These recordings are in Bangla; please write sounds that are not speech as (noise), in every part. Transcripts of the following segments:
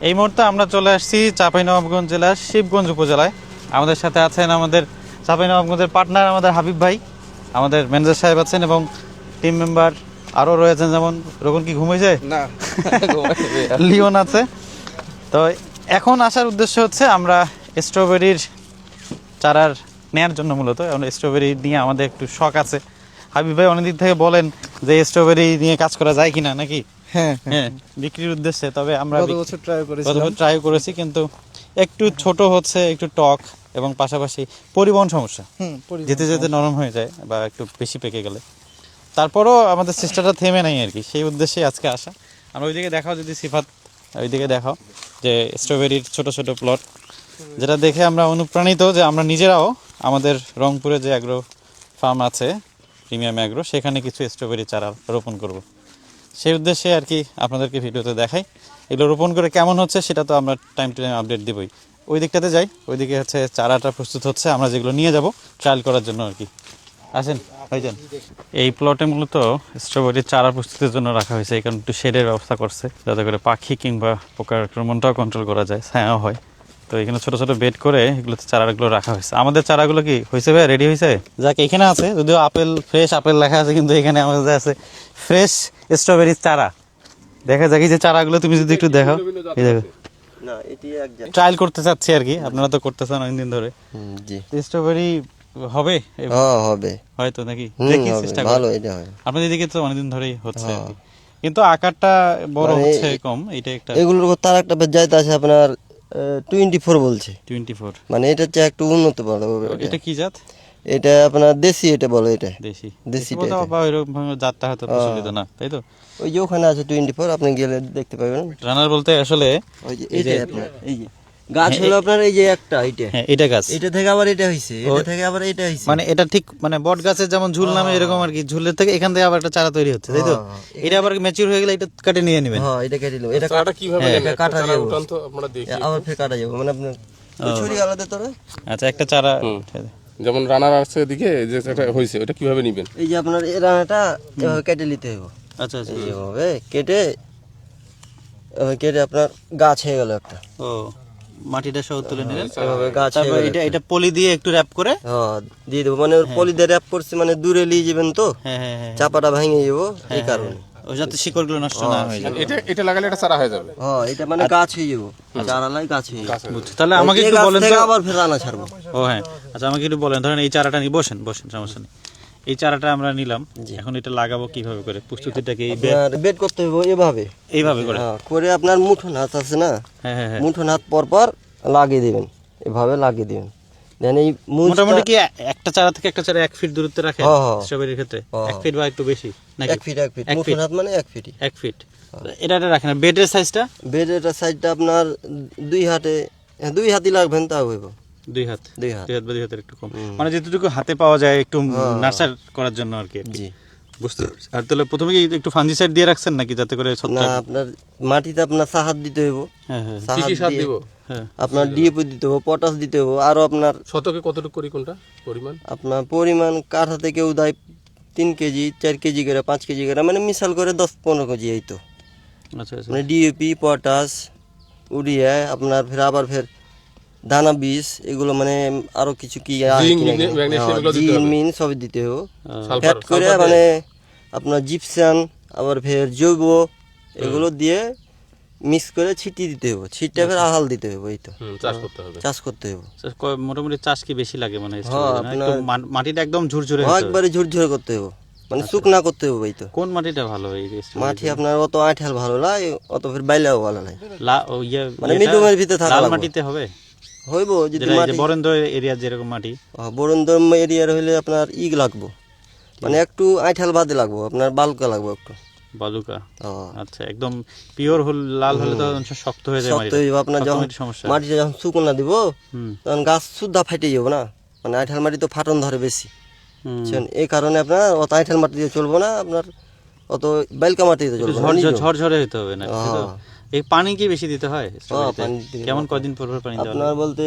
এই মুহূর্তে আমরা চলে আসছি চাঁপাইনবাবগঞ্জ জেলার শিবগঞ্জ উপজেলায়। আমাদের সাথে আছেন আমাদের চাঁপাইনবাবগঞ্জের পার্টনার আমাদের হাবিব ভাই আমাদের ম্যানেজার সাহেব আছেন এবং টিম মেম্বার আরও রয়েছেন যেমন রোকন কি ঘুমিয়েছে না (laughs) লিওন আছে। তো এখন আসার উদ্দেশ্য হচ্ছে আমরা স্ট্রবেরির চারার নেয়ার জন্য মূলত এখন স্ট্রবেরি নিয়ে আমাদের একটু শখ আছে। হাবিব ভাই অনেকদিন থেকে বলেন যে স্ট্রবেরি নিয়ে কাজ করা যায় কিনা নাকি? হ্যাঁ হ্যাঁ। বিক্রির উদ্দেশ্যে তবে আমরা গত বছর ট্রাই গত বছর ট্রাই করেছি কিন্তু একটু ছোট হচ্ছে একটু টক এবং পাশাপাশি পরিবহন সমস্যা। যেতে যেতে নরম হয়ে যায় বা একটু বেশি পেকে গেলে। তারপরও আমাদের চেষ্টাটা থেমে নাই আর কি সেই উদ্দেশ্যে আজকে আসা। আমরা ওইদিকে দেখাও যদি সিফাত ওইদিকে দেখাও যে স্ট্রবেরির ছোট ছোট প্লট যেটা দেখে আমরা অনুপ্রাণিত যে আমরা নিজেরাও আমাদের রংপুরে যে অ্যাগ্রো ফার্ম আছে প্রিমিয়াম অ্যাগ্রো সেখানে কিছু স্ট্রবেরি চারা রোপণ করব। সেই উদ্দেশ্যে আর কি আপনাদেরকে ভিডিওতে দেখাই। এগুলো রোপণ করে কেমন হচ্ছে সেটা তো আমরা টাইম টু টাইম আপডেট দিবই। ওই দিকটাতে যাই ওইদিকে হচ্ছে চারাটা প্রস্তুত হচ্ছে, আমরা যেগুলো নিয়ে যাব ট্রায়াল করার জন্য আর কি। আসেন, ভাইজান। এই প্লটে মূলত স্ট্রবেরির চারা প্রস্তুতির জন্য রাখা হয়েছে এখানে একটু শেডের ব্যবস্থা করছে, যাতে করে পাখি কিংবা পোকার আক্রমণটাও কন্ট্রোল করা যায়। ছায়াও হয়। তো এখানে ছোট ছোট বেড করে এগুলোতে চারাগুলো রাখা হয়েছে। আমাদের চারাগুলো কি হয়েছে ভাই? রেডি হয়েছে? যাক এখানে আছে যদিও আপেল ফ্রেশ আপেল লেখা আছে কিন্তু এখানে আমাদের আছে ফ্রেশ স্ট্রবেরির চারা। দেখা যাক এই যে চারাগুলো তুমি যদি একটু দেখাও এই দেখো। না এটি এক জাত। ট্রায়াল করতে চাচ্ছি আর কি আপনারা তো করতেছেন অনেকদিন ধরে। জি। স্ট্রবেরি হবে? হ্যাঁ হবে। হয়তো নাকি? দেখি চেষ্টা ভালো করি এটা হয়। আপনাদের দিকে তো অনেকদিন ধরেই হচ্ছে। কিন্তু আকারটা বড় মানে হচ্ছে কম এটা একটা এগুলোর তার একটা যাইতে আছে আপনার টোয়েন্টি ফোর বলছে। Twenty four. মানে এটা হচ্ছে একটু উন্নত বলো এটা কি জাত? এটা আপনার দেশি এটা বলো এটা। দেশি। দেশি। বা জাতটা হয়তো প্রচলিত না তাই তো? ওই যে ওখানে আছে টোয়েন্টি ফোর আপনি গেলে দেখতে পাবেন। রানার বলতে আসলে ওই যে এই যে- আপনার এই যে। গাছ হলো আপনার এই যে একটা এটা হ্যাঁ এটা গাছ। এটা থেকে আবার এটা হইছে এটা থেকে আবার এটা হইছে। মানে এটা ঠিক মানে বট গাছের যেমন ঝুল নামে এরকম আর কি ঝুলের থেকে এখান থেকে আবার একটা চারা তৈরি হচ্ছে তাই তো? হ্যাঁ, এটা আবার ম্যাচিউর হয়ে গেলে এটা কেটে নিয়ে নেবেন। হ্যাঁ এটা কেটে নেব। এটা চারাটা কীভাবে হ্যাঁ, এটা কাটা যাবে আমরা দেখি আবার ফের কাটা যাবে। মানে আপনার ছুরি আলাদা তোরা আচ্ছা একটা চারা যেমন রানার আছে দিকে যে যেটা হয়েছে ওটা কীভাবে নিবেন? এই যে আপনার এই রানাটা এভাবে কেটে নিতে হবে আচ্ছা আচ্ছা। এইভাবে কেটে কেটে আপনার গাছ হয়ে গেল একটা। ও। মাটিটা সহ তুলে নিলেন। এভাবে গাছ তারপর এটা এটা পলি দিয়ে একটু র্যাপ করে হ্যাঁ দিয়ে দেবো। মানে পলি দিয়ে র্যাপ করছে মানে দূরে নিয়ে যাবেন তো? হ্যাঁ হ্যাঁ হ্যাঁ। চাপাটা ভেঙে যাব এই কারণে। ও যাতে শিকড়গুলো নষ্ট না হয়ে যায়। এটা এটা লাগালে এটা চারা হয়ে যাবে। হ্যাঁ এটা মানে গাছ হয়ে যাব। চারালাই গাছ হয়ে যাব। তাহলে আমাকে একটু বলেন তো আবার ফের রানা ছাড়বো। ও হ্যাঁ। আচ্ছা আমাকে একটু বলেন। ধরেন এই চারাটা নিয়ে বসেন বসেন সমস্যা নেই। এই চারাটা আমরা নিলাম। এখন এটা লাগাবো কীভাবে করে? প্রস্তুতিটাকে বেড করতে হবে এভাবে। এইভাবে করে? হ্যাঁ করে আপনার মুঠো হাত আছে না? হ্যাঁ হ্যাঁ হ্যাঁ। মুঠো হাত পর পর লাগিয়ে দিবেন। এভাবে লাগিয়ে দিবেন। দেন এই মোটামুটি কি একটা চারা থেকে একটা চারা এক ফিট দূরত্বে রাখে হ্যাঁ। স্ট্রবেরির ক্ষেত্রে। এক ফিট বা একটু বেশি? নাকি? এক ফিট এক ফিট এক মুঠো হাত মানে এক ফিট এক ফিট এটা এটা রাখেন। বেডের সাইজটা বেডের সাইজটা আপনার দুই হাতে দুই হাতই লাগবেন তাও হইব। দুই হাত। দুই হাত। দুই হাত বা দুই হাতের একটু কম। মানে যেটুকু হাতে পাওয়া যায় একটু হ্যাঁ। নার্সার করার জন্য আর কি জি। বুঝতে পারছি। আর তাহলে প্রথমে কি একটু ফাঞ্জিসাইড দিয়ে রাখছেন নাকি যাতে করে না আপনার মাটিতে আপনার সাহার দিতে হইব। হ্যাঁ হ্যাঁ। কি সার দিব। হ্যাঁ। আপনার ডিএপি দিতে হবে পটাশ দিতে হবে আরও আপনার শতকে কতটুকু করি কোনটা? পরিমাণ? আপনার পরিমাণ কাঠা থেকে উদয় তিন কেজি চার কেজি করে পাঁচ কেজি করে মানে মিশাল করে দশ পনেরো কেজি এই তো। আচ্ছা আচ্ছা। মানে ডিএপি পটাশ উড়িয়া আপনার ফের আবার ফের দানা বীজ এগুলো মানে আরও কিছু কি মিনে-। ম্যাগনেসিয়াম হ্যাঁ, দিতে হবে। মিন সবই দিতে হবে। ফ্যাট করে মানে আপনার জিপসান আবার ফের জৈব এগুলো দিয়ে মিক্স করে ছিটিয়ে দিতে হবে। ছিটটা ফের আহাল দিতে হবে এই তো। চাষ করতে হবে। চাষ করতে হবে। আচ্ছা, মোটামুটি চাষ কি বেশি লাগে মানে মাটিটা একদম ঝুরঝুরে। একবারে ঝুরঝুরে করতে হবে। মানে শুকনা করতে হবে এই তো। কোন মাটিটা ভালো এই মাটি আপনার অত আঠাল ভালো লাগে অত ফের বাইলেও ভালো লাগে লা ও ইয়ে মানে মিডিয়ামের ভিতরে থাকা লাল মাটিতে হবে? হইব যদি মাটি বরেন্দ্র এরিয়ার যেরকম মাটি। বরন্দম এরিয়ার হইলে আপনার ইগ লাগবো। মানে একটু আইঠাল বাদে লাগবো আপনার বালকা লাগবো একটু। বালুকা? আচ্ছা একদম পিওর হল লাল হলে তো শক্ত হয়ে যায় শক্ত আপনার যখন মাটিটা যখন শুকনা দিব তখন গাছ শুদ্ধা ফাটে যাব না? মানে আইঠাল মাটি তো ফাটন ধরে বেশি। এই কারণে আপনার অত আইঠাল মাটি দিয়ে চলবো না আপনার অত বাইলকা মাটিতে চলবো না ঝড় নিজেও। ঝরঝরে হতে হবে না? এই পানি কি বেশি দিতে হয় স্ট্রবেরিতে? পানি কেমন কদিন পর পর পানি আপনার বলতে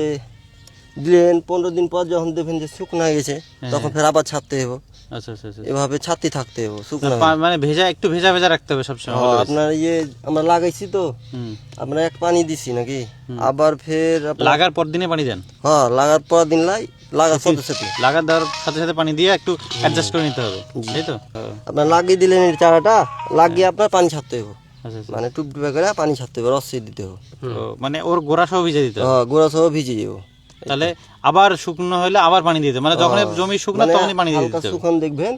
দিলেন পনেরো দিন পর যখন দেখবেন যে শুকনা হয়ে গেছে হ্যাঁ। তখন ফের আবার ছাড়তে হবে আচ্ছা আচ্ছা আচ্ছা। এভাবে ছাতি থাকতে হবে শুকনো মানে ভেজা একটু ভেজা ভেজা রাখতে হবে সবসময় হ্যাঁ, আপনার ইয়ে আমরা লাগাইছি তো আমরা এক পানি দিছি নাকি? আবার ফের লাগার পর দিনে পানি দেন? হ্যাঁ লাগার পর দিন লাই লাগার সাথে সাথে লাগার দেওয়ার সাথে সাথে পানি দিয়ে একটু অ্যাডজাস্ট করে নিতে হবে তাই তো? আপনার লাগিয়ে দিলেন এই চারাটা লাগিয়ে আপনার পানি ছাড়তে হবে মানে টুপ টুপে করে পানি ছাড়তে হবে রস দিতে হবে। মানে ওর গোড়া সহ ভিজে দিতে হবে? হ্যাঁ গোড়া সহ ভিজে যাব তাহলে আবার শুকনো হলে আবার পানি দিতে মানে যখন জমি শুকনো মানে তখনই পানি দিতে হবে। শুকান দেখবেন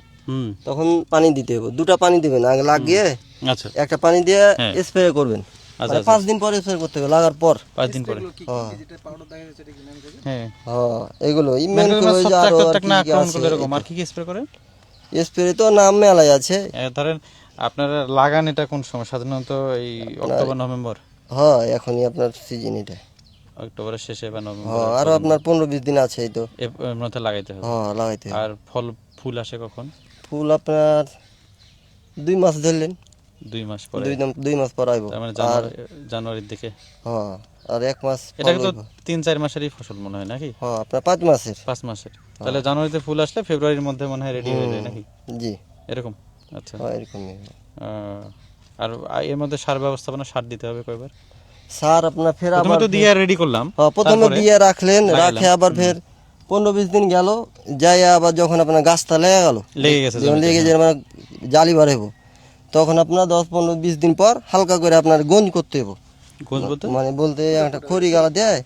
তখন পানি দিতে হবে। দুটা পানি দিবেন আগে লাগিয়ে আচ্ছা। একটা পানি দিয়ে হ্যাঁ। স্প্রে করবেন। আচ্ছা, মানে পাঁচ দিন পরে স্প্রে করতে হবে লাগার পর। পাঁচ দিন পরে। হ্যাঁ হ্যাঁ। হ্যাঁ এগুলো ইমেন করে যে ছত্রাক আরও কি কি স্প্রে করেন? স্প্রে তো নাম মেলাই আছে। ধরেন আপনারা লাগান এটা কোন সময়? সাধারণত এই অক্টোবর নভেম্বর? হ্যাঁ এখনই আপনার সিজন এটা। অক্টোবরের শেষে বা নভেম্বর হ্যাঁ আরও আপনার পনেরো বিশ দিন আছে এই তো। এর মধ্যে লাগাইতে হবে। হ্যাঁ লাগাইতে হবে। আর ফল ফুল আসে কখন? ফুল আপনার দুই মাস ধরলেন। দুই মাস পরে। দুই দুই মাস পর আইব। মানে জানুয়ারির দিকে। হ্যাঁ আর এক মাস এটা তো তিন চার মাসেরই ফসল মনে হয় নাকি? হ্যাঁ আপনার পাঁচ মাসের। পাঁচ মাসের। তাহলে জানুয়ারিতে ফুল আসলে ফেব্রুয়ারির মধ্যে মনে হয় রেডি হয়ে যায় নাকি? জি। এরকম? আচ্ছা। হ্যাঁ এরকমই। আর এর মধ্যে সার ব্যবস্থাপনা সার দিতে হবে কয়বার? সার আপনার ফের আবার তো দিয়ে রেডি করলাম হ্যাঁ, প্রথমে? দিয়ে রাখলেন রাখে আবার ফের পনেরো বিশ দিন গেল যাই আবার যখন আপনার গাছটা লেগে গেল লেগে গেছে যখন লেগে যায় মানে জালি বাড়াবো তখন আপনার দশ পনেরো বিশ দিন পর হালকা করে আপনার গঞ্জ করতে হবে বলতে? মানে বলতে একটা খড়ি গালা দেয়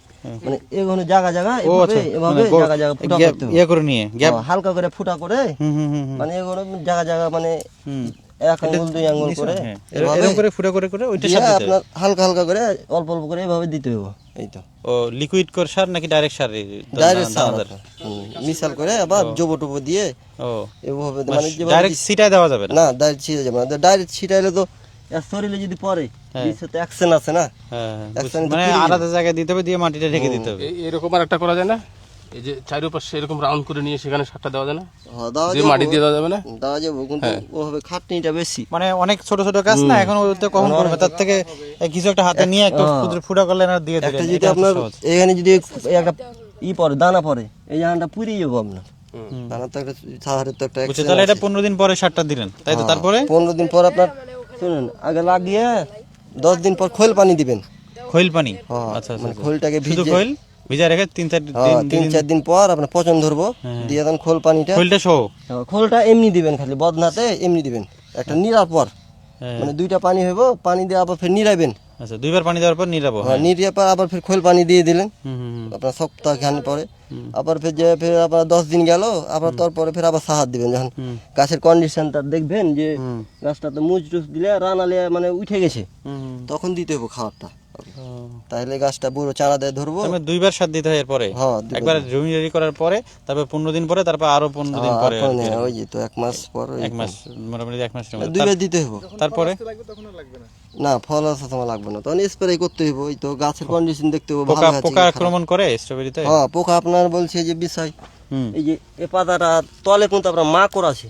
মানে এখানে জায়গা জায়গা এভাবে আচ্ছা এভাবে মানে জায়গা জায়গা ফুটা করতে ইয়ে করে নিয়ে হ্যাঁ, হালকা করে ফুটা করে মানে এগুলো জায়গা জায়গা মানে এক আঙ্গুল দুই আঙ্গুল করে। হ্যাঁ, এরকম করে ফুটা করে করে ওইটা সার দিতে আপনার হালকা হালকা করে অল্প অল্প করে এভাবে দিতে হবে। এই তো। ও লিকুইড করে সার নাকি ডাইরেক্ট সার? ডাইরেক্ট দানাদার? মিশাল করে আবার জবো টবো দিয়ে ও। এভাবে মানে ডাইরেক্ট সিটায় দেওয়া যাবে না? না ডাইরেক্ট ছিঁড়ে যাবে না। ডাইরেক্ট ছিটাইলে তো শরীরে যদি পড়ে তো অ্যাকশন আছে না? হ্যাঁ, হ্যাঁ, মানে আলাদা জায়গায় দিতে হবে দিয়ে মাটিটা ঢেকে দিতে হবে। এরকম আর একটা করা যায় না? এই যে চারিপাশে এরকম রাউন্ড করে নিয়ে সেখানে সারটা দেওয়া যায় না? হ্যাঁ, দিয়ে মাটি দিয়ে দেওয়া যাবে না? দেওয়া যাবে কিন্তু ওভাবে খাটনিটা বেশি। মানে অনেক ছোট ছোট গাছ না এখন ওইটা কখন করবে? তার থেকে কিছু একটা হাতে নিয়ে একটু ক্ষুদ্র ফুটা করলে না দিয়ে একটা দিলেন যদি আপনার এখানে যদি একটা ই পড়ে দানা পড়ে এই জায়গাটা পুড়িয়ে যাব আপনার দানা তো একটা তো একটা তাহলে এটা পনেরো দিন পরে সারটা দিলেন তাই তো? তারপরে? পনেরো দিন পর আপনার শুনুন আগে লাগিয়ে দশ দিন পর খোল পানি দিবেন। খৈল পানি? হ্যাঁ, আচ্ছা আচ্ছা মানে আচ্ছা। খোলটাকে শুধু ভিজে খৈল? ভিজা রেখে তিন চার হ্যাঁ, দিন তিন চার দিন পর আপনার পচন ধরবো। দিয়ে দেন খোল পানিটা। খোলটা সহ? হ্যাঁ, খোলটা এমনি দিবেন খালি বদনাতে এমনি দিবেন। একটা নিরাপর পর। হ্যাঁ। মানে দুইটা পানি হইব পানি দিয়ে আবার ফের নিরাবেন আচ্ছা দুইবার পানি দেওয়ার পর নিরাবো হ্যাঁ, নিরিয়ে পর আবার ফের খোল পানি দিয়ে দিলেন। আপনার সপ্তাহ খান পরে। আবার ফের যে ফের আবার দশ দিন গেল আবার তারপরে ফের আবার সাহায্য দিবেন। যখন গাছের কন্ডিশনটা দেখবেন যে গাছটা তো মুচ টুচ দিলে রানালে মানে উঠে গেছে। তখন দিতে হবে খাবারটা। ও। তাহলে গাছটা বুড়ো চারা দিয়ে ধরবো। মানে দুইবার সার দিতে হয় এরপরে? হ্যাঁ একবার জমি রেডি করার পরে তারপর পনেরো দিন পরে তারপর আরও পনেরো দিন হ্যাঁ, পরে ওই যে তো এক মাস পর এক মাস মোটামুটি এক মাসের মধ্যে। দুইবার দিতে হবে তারপরে? না। ফল আসা সময় লাগবে না। তখন স্প্রে করতে হবে ওই তো গাছের কন্ডিশন দেখতে হবে পোকা ভালো আছে পোকা আক্রমণ করে স্ট্রবেরিতে হ্যাঁ পোকা আপনার বলছে যে বিষয় হুম। এই যে এ পাতাটা তলে কিন্তু আপনার মাকড় আছে।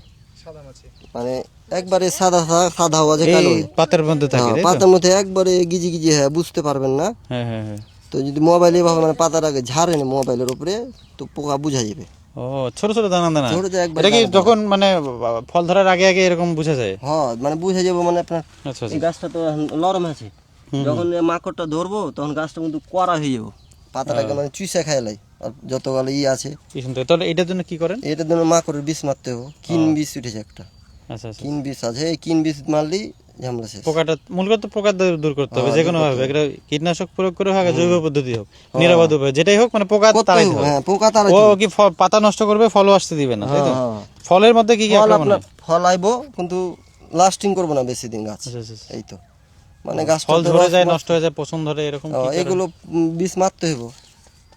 মানে একবারে সাদা সাদা হওয়া যে কালো। পাতার মধ্যে থাকে হ্যাঁ? পাতার মধ্যে একবারে গিজি গিজি হ্যাঁ বুঝতে পারবেন না। হ্যাঁ হ্যাঁ হ্যাঁ। তো যদি মোবাইলে এভাবে মানে পাতাটাকে ঝাড়েন মোবাইলের উপরে তো পোকা বুঝা যাবে। ও ছোট ছোট দানা দানা। ছোট ছোট একবার এটা কি যখন মানে ফল ধরার আগে আগে এরকম বুঝা যায়? হ্যাঁ মানে বুঝে যাব মানে আপনার আচ্ছা আচ্ছা। এই গাছটা তো নরম আছে। যখন মাকড়টা ধরবো তখন গাছটা কিন্তু কড়া হয়ে যাব। পাতাটাকে মানে চুষে খাইলাই আর যতগুলো ই আছে। তাহলে এটার জন্য কি করেন? এটার জন্য মাকড়ের বিষ মারতে হবে। কিন বিষ উঠেছে একটা। আচ্ছা কিন বিষ আছে এই কিন বিষ মারলেই ঝামেলা শেষ। পোকাটা মূলত পোকা দূর- করতে হবে হ্যাঁ, যে কোনো ভাবে। একটা কীটনাশক প্রয়োগ করে হোক জৈব পদ্ধতি হোক নিরাপদ উপায় যেটাই হোক মানে পোকা হবে হ্যাঁ পোকা তারা ও কি পাতা নষ্ট করবে ফলও আসতে দিবে না তাই তো? হ্যাঁ, ফলের মধ্যে কি কি আক্রমণ ফল আইবো কিন্তু লাস্টিং করব না বেশি দিন গাছ। আচ্ছা, আচ্ছা, আচ্ছা। এই তো। মানে গাছটা ফল ধরে যায় নষ্ট হয়ে যায় পছন্দ ধরে এরকম হ্যাঁ? এগুলো বিষ মারতে হবে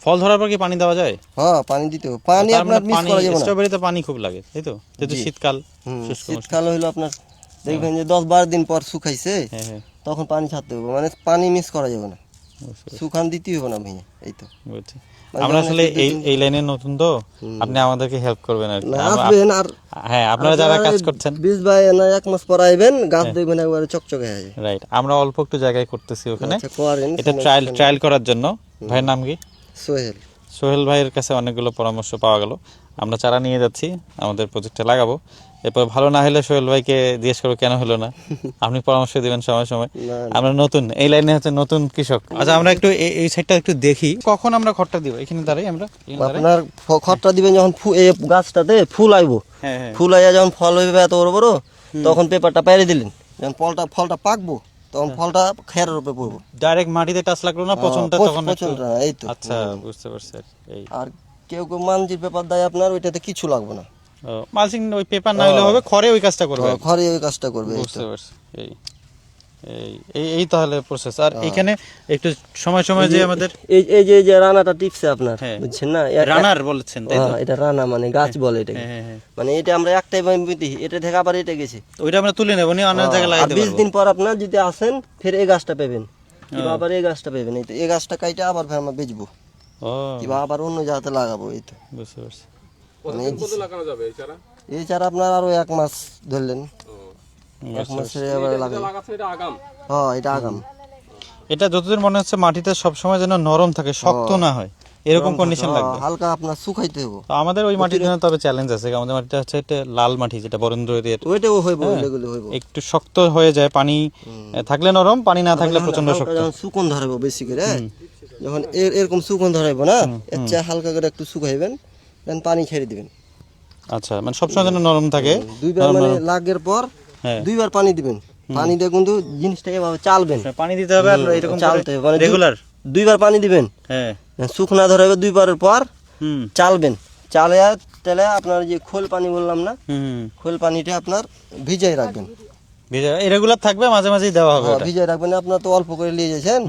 ফল ধরার পর কি পানি দেওয়া যায়? হ্যাঁ পানি দিতে হবে। পানি আপনার মানে মিস করা যাবে না। স্ট্রবেরিতে পানি খুব লাগে তাই তো? যেহেতু শীতকাল। শীতকাল হইল আপনার দেখবেন যে দশ বারো দিন পর শুকাইছে হ্যাঁ হ্যাঁ। তখন পানি ছাড়তে হবে মানে পানি মিস করা যাবে না। শুকান দিতেই হবে না ভেঙে এই তো। মানে আমরা আসলে এই এই লাইনে নতুন তো আপনি আমাদেরকে হেল্প করবেন আর আসবেন আর হ্যাঁ আপনারা যারা কাজ করছেন। বিশ ভাই না এক মাস পর আইবেন গাছ হ্যাঁ। দেখবেন একবারে চকচকে হয়ে যায় রাইট আমরা অল্প একটু জায়গায় করতেছি ওখানে। আচ্ছা এটা ট্রায়াল ট্রায়াল করার জন্য। ভাইয়ের নাম কি? সোহেল। সোহেল ভাইয়ের কাছে অনেকগুলো পরামর্শ পাওয়া গেল। আমরা চারা নিয়ে যাচ্ছি আমাদের প্রজেক্টে লাগাবো। এরপর ভালো না হলে সোহেল ভাইকে জিজ্ঞেস করব কেন হলো না? (laughs) আপনি পরামর্শ দিবেন সময় সময়। আমরা নতুন এই লাইনে হচ্ছে নতুন কৃষক। আচ্ছা আমরা একটু এই- সাইডটা একটু দেখি। কখন আমরা খড়টা দিব? এখানে দাঁড়াই আমরা। আপনার খড়টা দিবেন যখন এই গাছটাতে ফুল আইব। হ্যাঁ হ্যাঁ। ফুল আইয়া যখন ফল হইবে এত বড় বড় তখন পেপারটা পেরে দিলেন। যখন ফলটা ফলটা পাকবো তখন ফলটা খেয়ার রূপে পড়ব। ডাইরেক্ট মাটিতে টাচ লাগল না? পচনটা হ্যাঁ, তখন একটু- পচনটা, এই তো। আচ্ছা বুঝতে পারছি এই। আর কেউ কেউ মানজির পেপার দেয় আপনার ওইটাতে কিছু লাগবে না। মালসিং ওই পেপার না হলে হবে খড়ে ওই কাজটা করবে খড়ে ওই কাজটা করবে বুঝতে পারছি এই। এই তাহলে প্রসেস আর এখানে একটু সময় সময় যে আমাদের এই এই যে যে রানাটা টিপছে আপনার হ্যাঁ। বুঝছেন না? রানার বলেছেন তাই তো? হ্যাঁ, এটা রানা মানে গাছ বলে এটাকে। হ্যাঁ, হ্যাঁ, হ্যাঁ। মানে এটা আমরা একটাই এটা থেকে আবার এটা গেছে। ওইটা আমরা তুলে নেব নিয়ে অন্য জায়গায় লাগাইতে বিশ পারব। দিন পর আপনার যদি আসেন ফের এই গাছটা পাবেন। কিংবা আবার এই গাছটা পাবেন এই তো এই গাছটা কাইটা আবার ফের আমরা বেচবো। ও। কিংবা আবার অন্য জায়গাতে লাগাবো এই তো। বুঝতে পারছি। কতদিন পর্যন্ত লাগানো যাবে এই চারা? এই চারা আপনার আরও এক মাস ধরলেন। এক মাসের এবার লাগাবেন এটা হ্যাঁ এটা আগাম। এটা যতদিন মনে হচ্ছে মাটিতে সবসময় যেন নরম থাকে শক্ত না হয় এরকম কন্ডিশন লাগবে। হ্যাঁ, হালকা আপনার শুকাইতে হবে তো আমাদের ওই মাটির জন্য তবে চ্যালেঞ্জ আছে আমাদের মাটিটা হচ্ছে একটা লাল মাটি যেটা বরেন্দ্র এরিয়ার ওইটাও হইব হ্যাঁ। ওইগুলো হইব। একটু শক্ত হয়ে যায় পানি থাকলে নরম পানি না থাকলে প্রচণ্ড শক্ত। যখন শুকন বেশি করে যখন এরকম শুকন ধরাইব না এর চেয়ে হালকা করে একটু শুকাইবেন দেন পানি ছেড়ে দিবেন। আচ্ছা মানে সবসময় যেন নরম থাকে দুইবার মানে লাগের পর হ্যাঁ দুইবার পানি দিবেন। পানি দিয়ে কিন্তু জিনিসটা এভাবে চালবেন। পানি দিতে হবে আর এরকম চালতে হবে, মানে রেগুলার? দুইবার পানি দিবেন। হ্যাঁ। শুকনা ধরাইবে দুইবারের পর চালবেন। চালে তেলে আপনার যে খোল পানি বললাম না হুম খোল পানিটা আপনার ভিজাই রাখবেন। ভেজা রেগুলার থাকবে মাঝে মাঝেই দেওয়া হবে হ্যাঁ, ভিজাই রাখবেন। আপনার তো অল্প করে নিয়ে যাচ্ছেন।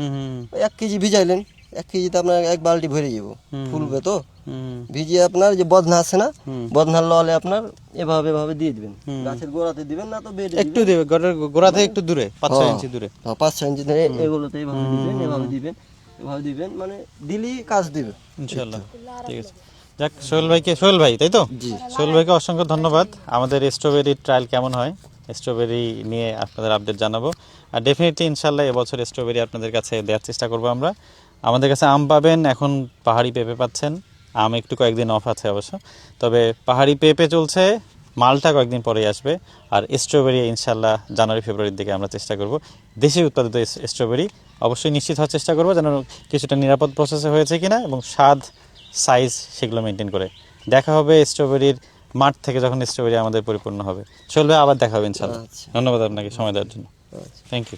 এক কেজি ভিজাইলেন। এক কেজিতে আপনার এক বালতি ভরে যাব। ফুলবে তো। ভিজিয়ে আপনার যে বদনা আছে না। বদনার ললে আপনার এভাবে এভাবে দিয়ে দিবেন। গাছের গোড়াতে দিবেন না তো বেডে একটু দেবে গোড়া থেকে একটু দূরে পাঁচ ছয় হ্যাঁ। ইঞ্চি দূরে। পাঁচ ছয় ইঞ্চি ধরে এগুলোতে এভাবে দিবেন এভাবে দিবেন এভাবে দিবেন মানে দিলেই কাজ দিবে। ইনশাল্লাহ ঠিক আছে। যাক সোহেল ভাইকে সোহেল ভাই তাই তো? জি। সোহেল ভাইকে অসংখ্য ধন্যবাদ। আমাদের স্ট্রবেরি ট্রায়াল কেমন হয়? স্ট্রবেরি নিয়ে আপনাদের আপডেট জানাব। আর ডেফিনেটলি ইনশাল্লাহ এবছর স্ট্রবেরি আপনাদের কাছে দেওয়ার চেষ্টা করব আমরা। আমাদের কাছে আম পাবেন এখন পাহাড়ি পেঁপে পাচ্ছেন। আম একটু কয়েকদিন অফ আছে অবশ্য। তবে পাহাড়ি পেঁপে চলছে মালটা কয়েকদিন পরেই আসবে আর স্ট্রবেরি ইনশাল্লাহ জানুয়ারি ফেব্রুয়ারির দিকে আমরা চেষ্টা করব। দেশে উৎপাদিত স্ট্রবেরি অবশ্যই নিশ্চিত হওয়ার চেষ্টা করব যেন কিছুটা নিরাপদ প্রসেসে হয়েছে কিনা এবং স্বাদ সাইজ সেগুলো মেনটেন করে। দেখা হবে স্ট্রবেরির মাঠ থেকে যখন স্ট্রবেরি আমাদের পরিপূর্ণ হবে। চলবে আবার দেখা হবে ইনশাল্লাহ। আচ্ছা। ধন্যবাদ আপনাকে সময় দেওয়ার জন্য। Thank you